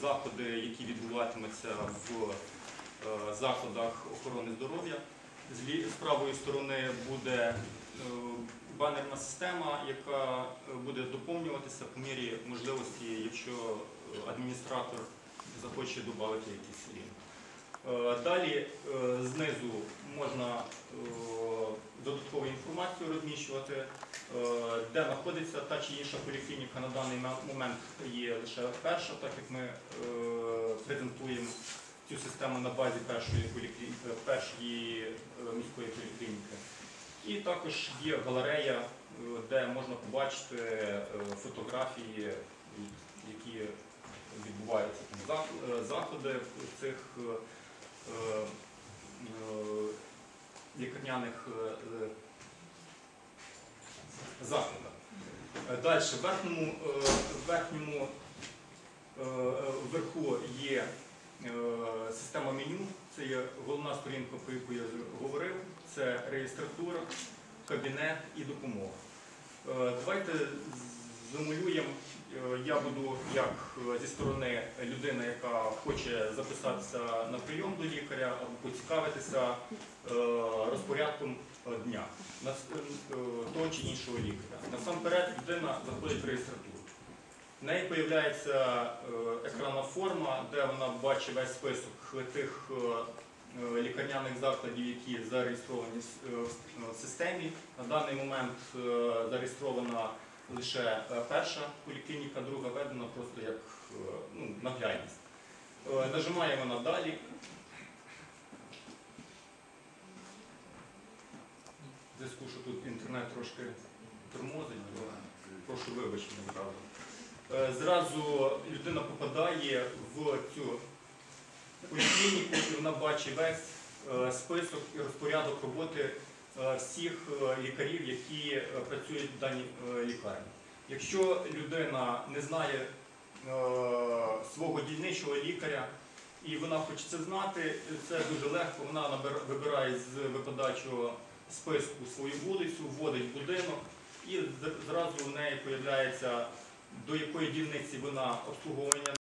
заходи, які відбуватимуться в е, закладах охорони здоров'я. З правої сторони буде е, банерна система, яка е, буде доповнюватися по мірі можливості, якщо адміністратор захоче додати якісь. Е, Далі знизу можна інформацію розміщувати, е, де знаходиться та чи інша поліклініка на даний момент є лише перша, так як ми е, презентуємо цю систему на базі першої, е, першої міської поліклініки. І також є галерея, де можна побачити фотографії, які відбуваються заходи цих лікарняних е, е. Далі, в верхньому, верху е, е, є е, система меню, це є головна сторінка, про яку я говорив, це реєстратура, кабінет і допомога. Давайте замалюємо. Е, Я буду як е, зі сторони людини, яка хоче записатися на прийом до лікаря або поцікавитися е, розпорядком дня того чи іншого лікаря. Насамперед людина заходить в реєстратуру. В неї з'являється екранна форма, де вона бачить весь список тих лікарняних закладів, які зареєстровані в системі. На даний момент зареєстрована лише е, перша поліклініка, друга введена просто як е, ну, наглядність. Е, Нажимаємо на далі. В зв'язку, що тут інтернет трошки тормозить, то прошу вибачення одразу. Зразу людина попадає в цю поліклініку і вона бачить весь список і розпорядок роботи всіх е, лікарів, які е, працюють в даній е, лікарні. Якщо людина не знає е, свого дільничого лікаря і вона хоче це знати, це дуже легко. Вона вибирає з випадачого списку свою вулицю, вводить будинок і зразу в неї з'являється до якої дільниці вона обслуговування